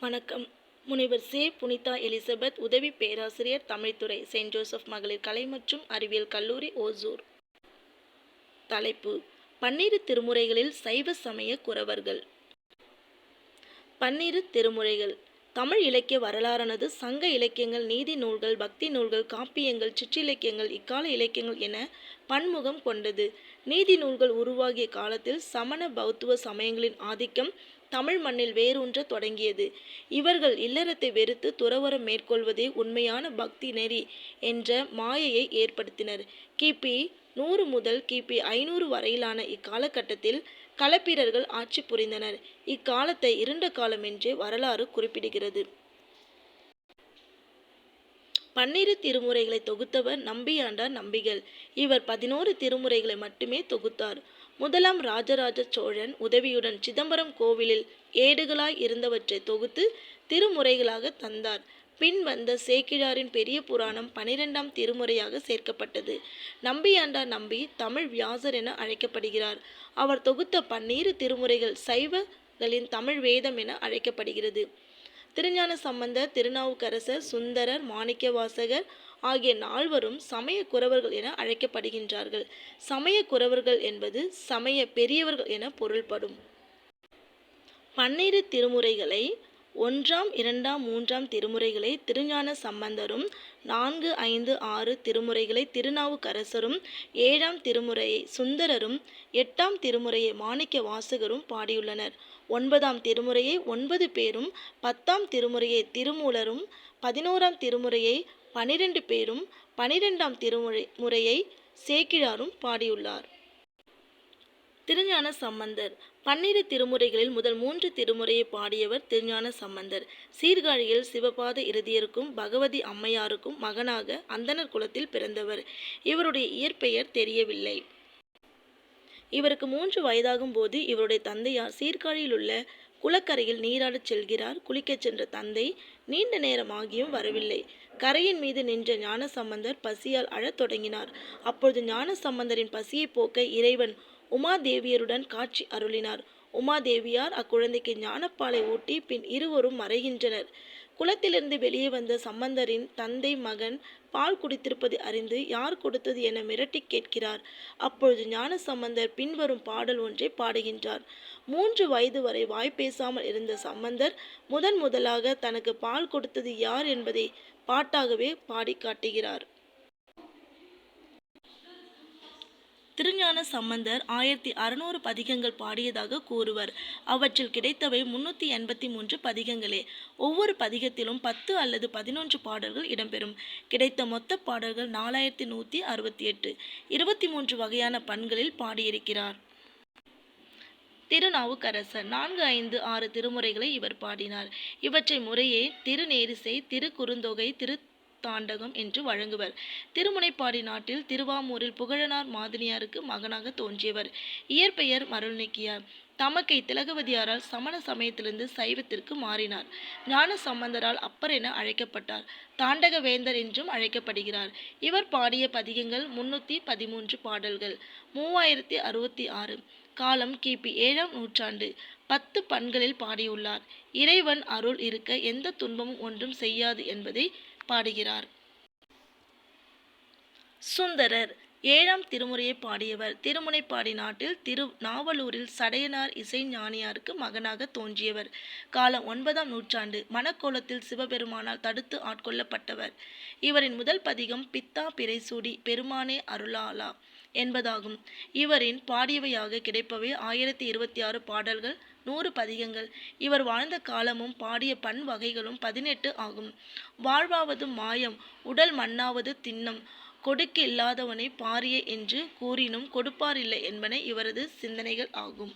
வணக்கம். முனைவர் சே. புனிதா எலிசபெத் உதவி பேராசிரியர் தமிழ்த்துறை செயின்ட் ஜோசப் மகளிர் கலை மற்றும் அறிவியல் கல்லூரி ஓசூர். தலைப்பு பன்னிரு திருமுறைகளில் சைவ சமய குறவர்கள். பன்னிரு திருமுறைகள் தமிழ் இலக்கிய வரலாறானது சங்க இலக்கியங்கள் நீதி நூல்கள் பக்தி நூல்கள் காப்பியங்கள் சிற்றிலக்கியங்கள் இக்கால இலக்கியங்கள் என பன்முகம் கொண்டது. நீதி நூல்கள் உருவாகிய காலத்தில் சமண பௌத்துவ சமயங்களின் ஆதிக்கம் தமிழ் மண்ணில் வேரூன்ற தொடங்கியது. இவர்கள் இல்லறத்தை வெறுத்து துறவரம் மேற்கொள்வதே உண்மையான பக்தி நெறி என்ற மாயையை ஏற்படுத்தினர். கிபி நூறு முதல் கிபி ஐநூறு வரையிலான இக்காலகட்டத்தில் களப்பிரர்கள் ஆட்சி புரிந்தனர். இக்காலத்தை இருண்ட காலம் என்றே வரலாறு குறிப்பிடுகிறது. பன்னிரு திருமுறைகளை தொகுத்தவர் நம்பியாண்டார் நம்பிகள். இவர் பதினோரு திருமுறைகளை மட்டுமே தொகுத்தார். முதலாம் ராஜராஜ சோழன் உதவியுடன் சிதம்பரம் கோவிலில் ஏடுகளாய் இருந்தவற்றை தொகுத்து திருமுறைகளாக தந்தார். பின் வந்த சேக்கிழாரின் பெரிய புராணம் பனிரெண்டாம் திருமுறையாக சேர்க்கப்பட்டது. நம்பியாண்டா நம்பி தமிழ் வியாசர் என அழைக்கப்படுகிறார். அவர் தொகுத்த பன்னீர் திருமுறைகள் சைவங்களின் தமிழ் வேதம் என அழைக்கப்படுகிறது. திருஞான சம்பந்தர் திருநாவுக்கரசர் சுந்தரர் மாணிக்கவாசகர் ஆகிய நால்வரும் சமய குறவர்கள் என அழைக்கப்படுகின்றார்கள். சமய குறவர்கள் என்பது சமய பெரியவர்கள் என பொருள்படும். பன்னிரு திருமுறைகளை ஒன்றாம் இரண்டாம் மூன்றாம் திருமுறைகளை திருஞான சம்பந்தரும் நான்கு ஐந்து ஆறு திருமுறைகளை திருநாவுக்கரசரும் ஏழாம் திருமுறையை சுந்தரரும் எட்டாம் திருமுறையை மாணிக்க வாசகரும் பாடியுள்ளனர். ஒன்பதாம் திருமுறையை ஒன்பது பேரும் பத்தாம் திருமுறையை திருமூலரும் பதினோராம் திருமுறையை பனிரெண்டு பேரும் பனிரெண்டாம் திருமுறை முறையை சேக்கிழாரும் பாடியுள்ளார். திருஞான சம்பந்தர். பன்னிரு திருமுறைகளில் முதல் மூன்று திருமுறையை பாடியவர் திருஞான சம்பந்தர். சீர்காழியில் சிவபாத இறுதியருக்கும் பகவதி அம்மையாருக்கும் மகனாக அந்தனர் குலத்தில் பிறந்தவர். இவருடைய இயற்பெயர் தெரியவில்லை. இவருக்கு மூன்று வயதாகும் போது இவருடைய தந்தையார் சீர்காழியில் உள்ள குளக்கரையில் நீராடச் செல்கிறார். குளிக்கச் சென்ற தந்தை நீண்ட நேரம் ஆகியும் வரவில்லை. கரையின் மீது நின்ற ஞானசம்பந்தர் பசியால் அழத் தொடங்கினார். அப்பொழுது ஞானசம்பந்தரின் பசியை போக்க இறைவன் உமாதேவியருடன் காட்சி அருளினார். உமாதேவியார் அக்குழந்தைக்கு ஞானப்பாலை ஊட்டி பின் இருவரும் மறைகின்றனர். குளத்திலிருந்து வெளியே வந்த சம்பந்தரின் தந்தை மகன் பால் குடித்திருப்பதை அறிந்து யார் கொடுத்தது என மிரட்டி கேட்கிறார். அப்பொழுது ஞான சம்பந்தர் பின்வரும் பாடல் ஒன்றை பாடுகின்றார். மூன்று வயது வரை வாய் பேசாமல் இருந்த சம்பந்தர் முதன் முதலாக தனக்கு பால் கொடுத்தது யார் என்பதை பாட்டாகவே பாடி காட்டுகிறார். திருஞான சம்பந்தர் ஆயிரத்தி அறுநூறு பதிகங்கள் பாடியதாக கூறுவர். அவற்றில் கிடைத்தவை முன்னூற்றி எண்பத்தி மூன்று பதிகங்களே. ஒவ்வொரு பதிகத்திலும் பத்து அல்லது பதினொன்று பாடல்கள் இடம்பெறும். கிடைத்த மொத்த பாடல்கள் நாலாயிரத்தி நூற்றி அறுபத்தி எட்டு. இருபத்தி மூன்று வகையான பண்களில் பாடியிருக்கிறார். திருநாவுக்கரசர் நான்கு ஐந்து ஆறு திருமுறைகளை இவர் பாடினார். இவற்றை முறையே திருநேரிசை திருக்குறுந்தொகை திரு தாண்டகம் என்று வழங்குவர். திருமுனைப்பாடி நாட்டில் திருவாமூரில் புகழனார் மாதினியாருக்கு மகனாக தோன்றியவர். இயற்பெயர் மருள்நீக்கியார். தமக்கை திலகவதியாரால் சமண சமயத்திலிருந்து சைவத்திற்கு மாறினார். ஞான சம்பந்தரால் அப்பர் என அழைக்கப்பட்டார். தாண்டக வேந்தர் என்றும் அழைக்கப்படுகிறார். இவர் பாடிய பதிகங்கள் முன்னூற்றி பதிமூன்று பாடல்கள். மூவாயிரத்தி அறுபத்தி ஆறு. காலம் கிபி ஏழாம் நூற்றாண்டு. பத்து பண்களில் பாடியுள்ளார். இறைவன் அருள் இருக்க எந்த துன்பமும் ஒன்றும் செய்யாது என்பதை பாடுகிறார். சுந்தரர் ஏழாம் திருமுறையை பாடியவர். திருமுனைப்பாடி நாட்டில் திரு நாவலூரில் சடையனார் இசை ஞானியாருக்கு மகனாக தோன்றியவர். காலம் ஒன்பதாம் நூற்றாண்டு. மணக்கோலத்தில் சிவபெருமானால் தடுத்து ஆட்கொள்ளப்பட்டவர். இவரின் முதல் பதிகம் பித்தா பிறைசூடி பெருமானே அருளாலா என்பதாகும். இவரின் பாடியவையாக கிடைப்பவை ஆயிரத்தி இருபத்தி ஆறு பாடல்கள் நூறு பதிகங்கள். இவர் வாழ்ந்த காலமும் பாடிய பண் வகைகளும் பதினெட்டு ஆகும். வாழ்வாவது மாயம் உடல் மண்ணாவது திண்ணம். கொடுக்கு இல்லாதவனை பாரிய என்று கூறினும் கொடுப்பாரில்லை என்பன இவரது சிந்தனைகள் ஆகும்.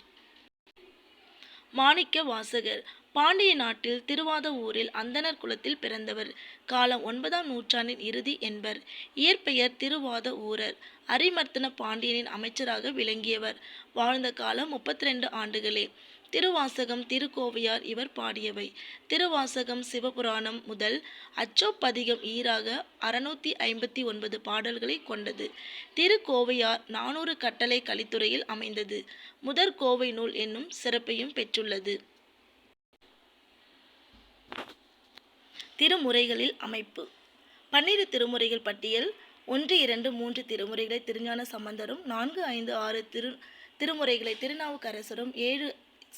மாணிக்க வாசகர் பாண்டிய நாட்டில் திருவாத ஊரில் அந்தனர் குலத்தில் பிறந்தவர். காலம் ஒன்பதாம் நூற்றாண்டின் இறுதி என்பர். இயற்பெயர் திருவாத ஊரர். அரிமர்த்தன பாண்டியனின் அமைச்சராக விளங்கியவர். வாழ்ந்த காலம் முப்பத்தி ரெண்டு ஆண்டுகளே. திருவாசகம் திருக்கோவையார் இவர் பாடியவை. திருவாசகம் சிவபுராணம் முதல் அச்சோப்பதிகம் ஈராக அறுநூத்தி ஐம்பத்தி ஒன்பது பாடல்களை கொண்டது. திருக்கோவையார் நானூறு கட்டளை கலித்துறையில் அமைந்தது. முதற் கோவை நூல் என்னும் சிறப்பையும் பெற்றுள்ளது. திருமுறைகளில் அமைப்பு. பன்னிரு திருமுறைகள் பட்டியல் ஒன்று இரண்டு மூன்று திருமுறைகளை திருஞான சம்பந்தரும் நான்கு ஐந்து ஆறு திரு திருமுறைகளை திருநாவுக்கரசரும் ஏழு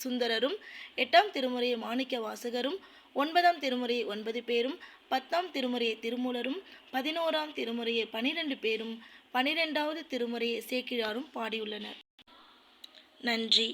சுந்தரரும் எட்டாம் திருமுறையை மாணிக்க வாசகரும் ஒன்பதாம் திருமுறையை ஒன்பது பேரும் பத்தாம் திருமுறையை திருமூலரும் பதினோராம் திருமுறையை பனிரெண்டு பேரும் பனிரெண்டாவது திருமுறையை சேக்கிழாரும் பாடியுள்ளனர். நன்றி.